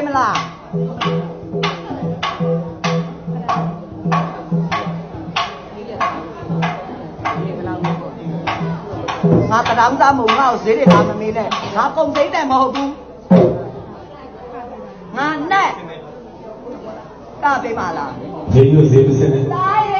ပေးမလားငါကတောင်းစားမို့ငါ့ကိုဈေးတွေလာမမေးနဲ့ငါကုန်သိမ့်တယ်မဟုတ်ဘူးငါနဲ့ကပေးပါလားဈေးရုပ်ဈေးပစနဲ့တိုင်းဟေး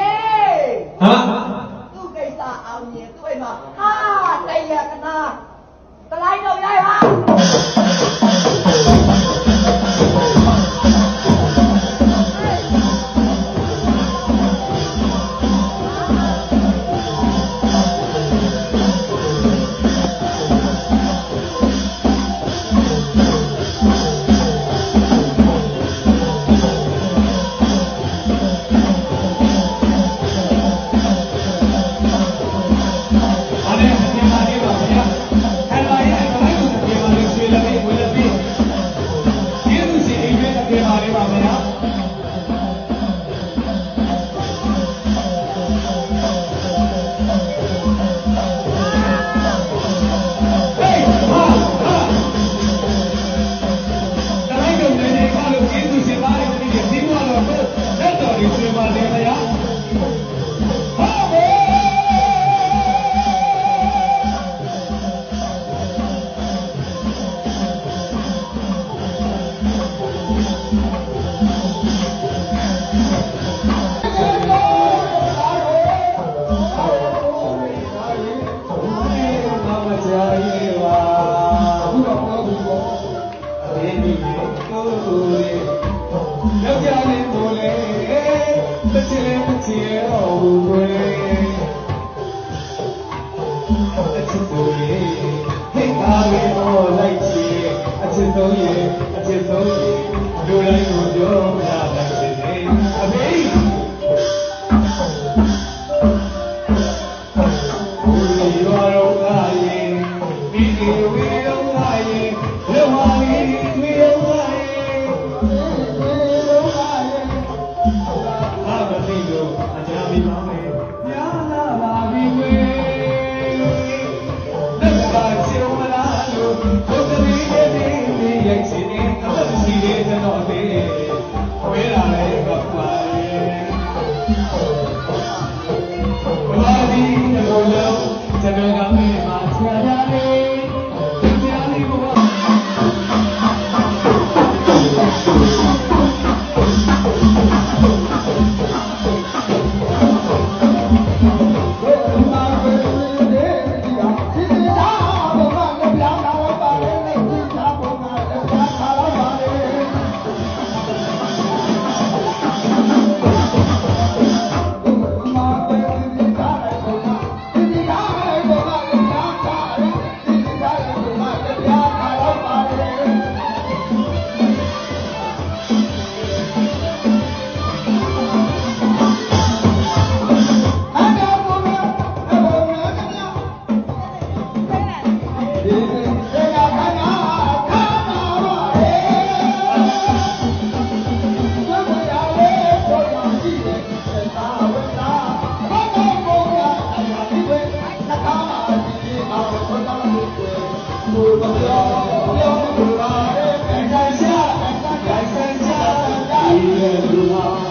walk.